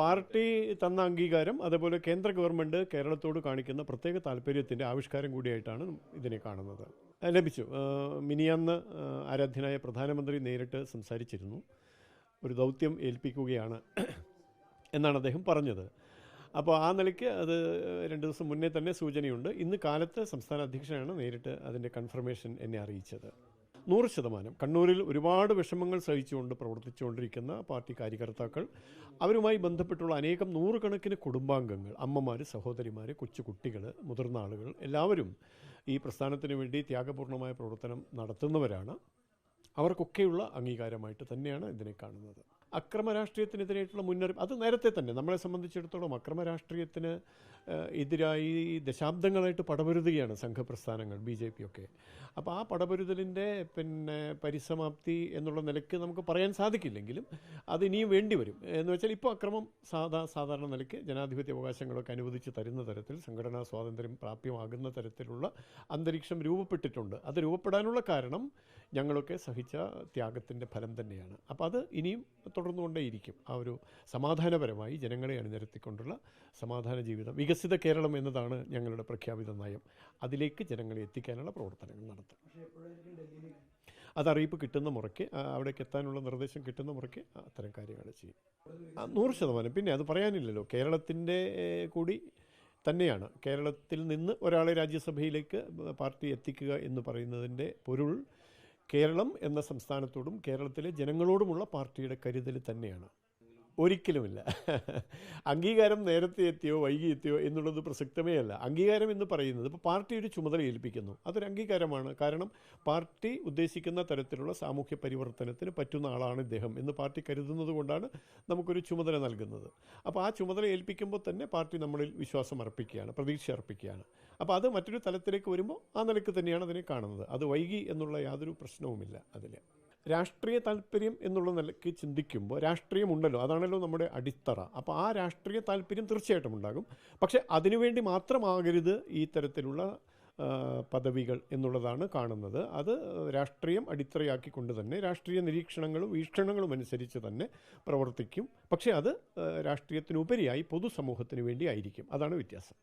Party തന്ന അംഗീകാരം അതേപോലെ കേന്ദ്ര ഗവൺമെന്റ് കേരളത്തോട് കാണിക്കുന്ന പ്രത്യേക താല്പര്യത്തിന്റെ ആവിഷ്കാരം കൂടിയായിട്ടാണ് ഇതിനെ കാണുന്നത്. ലഭിച്ചു. മിനിയന്ന് ആരാധ്യനായ പ്രധാനമന്ത്രി നേരിട്ട് സംസാരിച്ചിരുന്നു. ഒരു ദൗത്യം ഏൽപ്പിക്കുകയാണ് എന്നാണ് അദ്ദേഹം പറഞ്ഞത്. അപ്പോൾ ആ നിലയ്ക്ക് അത് രണ്ട് ദിവസം മുന്നേ തന്നെ സൂചനയുണ്ട്. ഇന്ന് കാലത്ത് സംസ്ഥാന അധ്യക്ഷനാണ് നേരിട്ട് അതിന്റെ കൺഫർമേഷൻ എന്നെ അറിയിച്ചത്. നൂറ് ശതമാനം. കണ്ണൂരിൽ ഒരുപാട് വിഷമങ്ങൾ സഹിച്ചുകൊണ്ട് പ്രവർത്തിച്ചുകൊണ്ടിരിക്കുന്ന പാർട്ടി കാര്യകർത്താക്കൾ അവരുമായി ബന്ധപ്പെട്ടുള്ള അനേകം നൂറുകണക്കിന് കുടുംബാംഗങ്ങൾ അമ്മമാർ സഹോദരിമാർ കൊച്ചു കുട്ടികൾ മുതിർന്ന ആളുകൾ എല്ലാവരും ഈ പ്രസ്ഥാനത്തിന് വേണ്ടി ത്യാഗപൂർണമായ പ്രവർത്തനം നടത്തുന്നവരാണ്. അവർക്കൊക്കെയുള്ള അംഗീകാരമായിട്ട് തന്നെയാണ് ഇതിനെ കാണുന്നത്. അക്രമ രാഷ്ട്രീയത്തിനെതിരായിട്ടുള്ള മുന്നറിയിപ്പ് അത് നേരത്തെ തന്നെ നമ്മളെ സംബന്ധിച്ചിടത്തോളം അക്രമ രാഷ്ട്രീയത്തിന് എതിരായി ദശാബ്ദങ്ങളായിട്ട് പടപൊരുതുകയാണ് സംഘപ്രസ്ഥാനങ്ങൾ ബി ജെ പി ഒക്കെ. അപ്പോൾ ആ പടപൊരുതലിന്റെ പിന്നെ പരിസമാപ്തി എന്നുള്ള നിലയ്ക്ക് നമുക്ക് പറയാൻ സാധിക്കില്ലെങ്കിലും അത് ഇനിയും വേണ്ടി വരും. എന്ന് വെച്ചാൽ ഇപ്പോൾ അക്രമം സാധാ സാധാരണ നിലയ്ക്ക് ജനാധിപത്യ അവകാശങ്ങളൊക്കെ അനുവദിച്ച് തരുന്ന തരത്തിൽ സംഘടനാ സ്വാതന്ത്ര്യം പ്രാപ്യമാകുന്ന തരത്തിലുള്ള അന്തരീക്ഷം രൂപപ്പെട്ടിട്ടുണ്ട്. അത് രൂപപ്പെടാനുള്ള കാരണം ഞങ്ങളൊക്കെ സഹിച്ച ത്യാഗത്തിന്റെ ഫലം തന്നെയാണ്. അപ്പോൾ അത് ഇനിയും തുടർന്നുകൊണ്ടേയിരിക്കും. ആ ഒരു സമാധാനപരമായി ജനങ്ങളെ അണിനിരത്തിക്കൊണ്ടുള്ള സമാധാന ജീവിതം വികസിത കേരളം എന്നതാണ് ഞങ്ങളുടെ പ്രഖ്യാപിത നയം. അതിലേക്ക് ജനങ്ങളെ എത്തിക്കാനുള്ള പ്രവർത്തനങ്ങൾ നടത്തും. അത് അറിയിപ്പ് കിട്ടുന്ന മുറയ്ക്ക് അവിടേക്ക് എത്താനുള്ള നിർദ്ദേശം കിട്ടുന്ന മുറയ്ക്ക് അത്തരം കാര്യങ്ങൾ ചെയ്യും. നൂറ് ശതമാനം. പിന്നെ അത് പറയാനില്ലല്ലോ. കേരളത്തിന്റെ കൂടി തന്നെയാണ്. കേരളത്തിൽ നിന്ന് ഒരാളെ രാജ്യസഭയിലേക്ക് പാർട്ടി എത്തിക്കുക എന്ന് പറയുന്നതിന്റെ പൊരുൾ കേരളം എന്ന സംസ്ഥാനത്തോടും കേരളത്തിലെ ജനങ്ങളോടുമുള്ള പാർട്ടിയുടെ കരുതൽ തന്നെയാണ്. ഒരിക്കലുമില്ല. അംഗീകാരം നേരത്തെ എത്തിയോ വൈകി എത്തിയോ എന്നുള്ളത് പ്രസക്തമേ അല്ല. അംഗീകാരം എന്ന് പറയുന്നത് ഇപ്പോൾ പാർട്ടി ഒരു ചുമതല ഏൽപ്പിക്കുന്നു. അതൊരു അംഗീകാരമാണ്. കാരണം പാർട്ടി ഉദ്ദേശിക്കുന്ന തരത്തിലുള്ള സാമൂഹ്യ പരിവർത്തനത്തിന് പറ്റുന്ന ആളാണ് ഇദ്ദേഹം എന്ന് പാർട്ടി കരുതുന്നത് കൊണ്ടാണ് നമുക്കൊരു ചുമതല നൽകുന്നത്. അപ്പോൾ ആ ചുമതല ഏൽപ്പിക്കുമ്പോൾ തന്നെ പാർട്ടി നമ്മളിൽ വിശ്വാസം അർപ്പിക്കുകയാണ് പ്രതീക്ഷ അർപ്പിക്കുകയാണ്. അപ്പോൾ അത് മറ്റൊരു തലത്തിലേക്ക് വരുമ്പോൾ ആ നിലയ്ക്ക് തന്നെയാണ് അതിനെ കാണുന്നത്. അത് വൈകി എന്നുള്ള യാതൊരു പ്രശ്നവുമില്ല അതിൽ രാഷ്ട്രീയ താല്പര്യം എന്നുള്ള നിലയ്ക്ക് ചിന്തിക്കുമ്പോൾ രാഷ്ട്രീയമുണ്ടല്ലോ. അതാണല്ലോ നമ്മുടെ അടിത്തറ. അപ്പോൾ ആ രാഷ്ട്രീയ താല്പര്യം തീർച്ചയായിട്ടും ഉണ്ടാകും. പക്ഷേ അതിനുവേണ്ടി മാത്രമാകരുത് ഈ തരത്തിലുള്ള പദവികൾ എന്നുള്ളതാണ് കാണുന്നത്. അത് രാഷ്ട്രീയം അടിത്തറയാക്കിക്കൊണ്ട് തന്നെ രാഷ്ട്രീയ നിരീക്ഷണങ്ങളും വീക്ഷണങ്ങളും അനുസരിച്ച് തന്നെ പ്രവർത്തിക്കും. പക്ഷേ അത് രാഷ്ട്രീയത്തിനുപരിയായി പൊതുസമൂഹത്തിന് വേണ്ടി ആയിരിക്കും. അതാണ് വ്യത്യാസം.